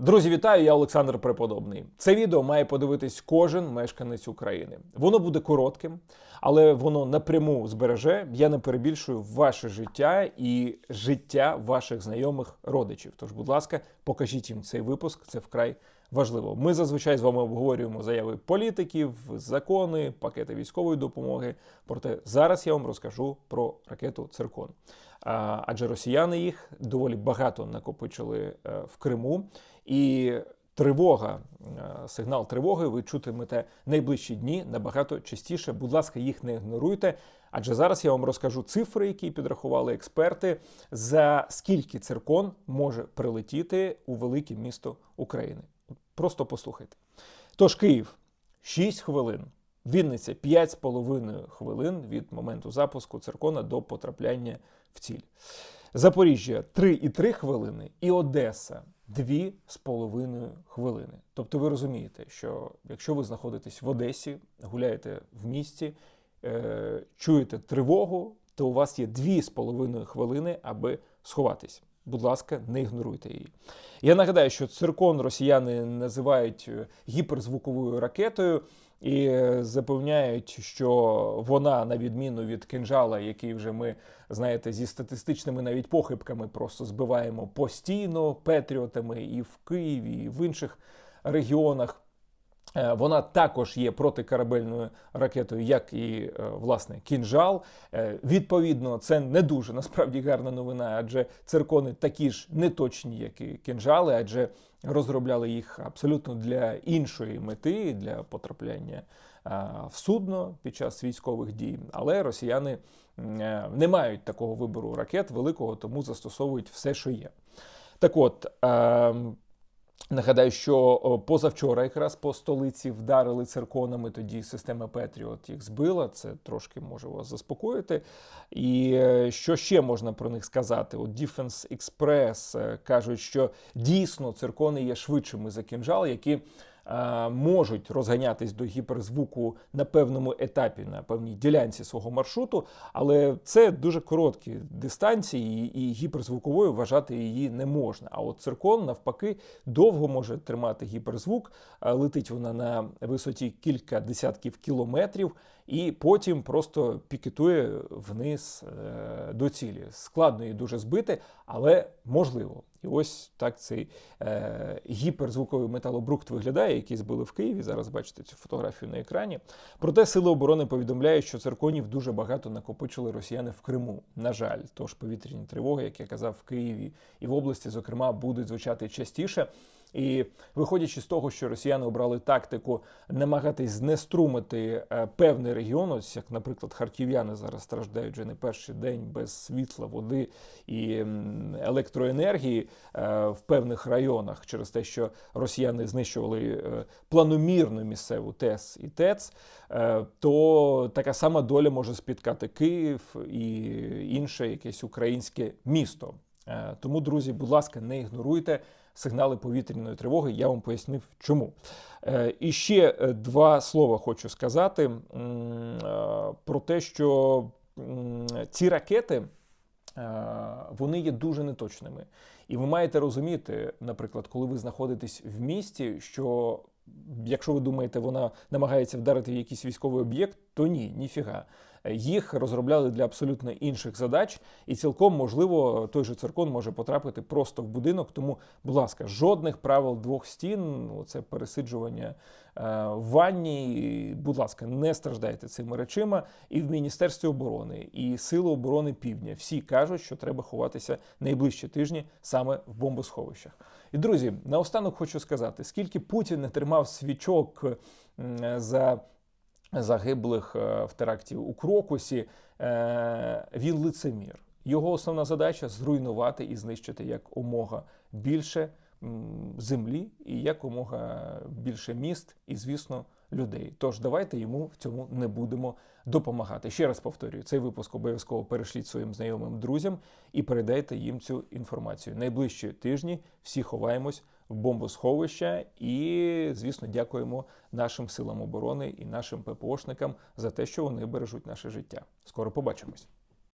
Друзі, вітаю! Я Олександр Преподобний. Це відео має подивитись кожен мешканець України. Воно буде коротким, але воно напряму збереже. Я не перебільшую ваше життя і життя ваших знайомих родичів. Тож, будь ласка, покажіть їм цей випуск. Це вкрай важливо. Ми зазвичай з вами обговорюємо заяви політиків, закони, пакети військової допомоги. Проте зараз я вам розкажу про ракету Циркон. Адже росіяни їх доволі багато накопичили е, в Криму, і тривога, е, сигнал тривоги ви чутимете найближчі дні набагато частіше. Будь ласка, їх не ігноруйте. Адже зараз я вам розкажу цифри, які підрахували експерти, за скільки циркон може прилетіти у велике місто України. Просто послухайте. Тож Київ 6 хвилин. Вінниця 5,5 хвилин від моменту запуску циркона до потрапляння в ціль. Запоріжжя 3,3 хвилини і Одеса 2,5 хвилини. Тобто ви розумієте, що якщо ви знаходитесь в Одесі, гуляєте в місті, е, чуєте тривогу, то у вас є 2,5 хвилини, аби сховатись. Будь ласка, не ігноруйте її. Я нагадаю, що циркон росіяни називають е, гіперзвуковою ракетою і е, запевняють, що вона, на відміну від кинжала, який вже ми знаєте, зі статистичними навіть похибками просто збиваємо постійно петріотами і в Києві, і в інших регіонах. Е, Вона також є протикорабельною ракетою, як і е, власне кінжал. Е, Відповідно, це не дуже насправді гарна новина, адже циркони такі ж неточні, як і кінжали, адже розробляли їх абсолютно для іншої мети, для потрапляння в судно під час військових дій. Але росіяни не мають такого вибору ракет великого, тому застосовують все, що є. Так от. Нагадаю, що позавчора якраз по столиці вдарили цирконами. Тоді система Петріот їх збила. Це трошки може вас заспокоїти. І е, що ще можна про них сказати? От Defense Express е, кажуть, що дійсно циркони є швидшими за кінжал, які можуть розганятись до гіперзвуку на певному етапі, на певній ділянці свого маршруту, але це дуже короткі дистанції, і гіперзвуковою вважати її не можна. А от циркон, навпаки, довго може тримати гіперзвук, летить вона на висоті кілька десятків кілометрів. І потім просто пікетує вниз е, до цілі. Складно її дуже збити, але можливо. І ось так цей е, гіперзвуковий металобрухт виглядає, який збили в Києві. Зараз бачите цю фотографію на екрані. Проте сили оборони повідомляють, що цирконів дуже багато накопичили росіяни в Криму. На жаль, тож повітряні тривоги, як я казав, в Києві і в області, зокрема, будуть звучати частіше. І виходячи з того, що росіяни обрали тактику намагатись знеструмити е, певний регіон, ось як, наприклад, харків'яни зараз страждають вже не перший день без світла, води і електроенергії е, в певних районах через те, що росіяни знищували е, планомірну місцеву ТЕС і ТЕЦ, то така сама доля може спіткати Київ і інше якесь українське місто. Тому, друзі, будь ласка, не ігноруйте сигнали повітряної тривоги. Я вам пояснив, чому. Е, і ще е, два слова хочу сказати е, про те, що ці ракети. Вони є дуже неточними, і ви маєте розуміти, наприклад, коли ви знаходитесь в місті, що якщо ви думаєте, вона намагається вдарити в якийсь військовий об'єкт, то ні, ніфіга. Їх розробляли для абсолютно інших задач, і цілком можливо той же циркон може потрапити просто в будинок. Тому, будь ласка, жодних правил двох стін, це пересиджування е, в ванні. Будь ласка, не страждайте цими речима. І в Міністерстві оборони, і Сили оборони Півдня всі кажуть, що треба ховатися найближчі тижні саме в бомбосховищах. І друзі, наостанок хочу сказати, скільки Путін не тримав свічок за загиблих е, в теракті у Крокусі, е, він лицемір. Його основна задача зруйнувати і знищити як умога більше землі і якомога більше міст, і, звісно, людей. Тож давайте йому в цьому не будемо допомагати. Ще раз повторюю, цей випуск обов'язково перешліть своїм знайомим друзям і передайте їм цю інформацію. Найближчі тижні всі ховаємось в бомбосховища і, звісно, дякуємо нашим силам оборони і нашим ППОшникам за те, що вони бережуть наше життя. Скоро побачимось.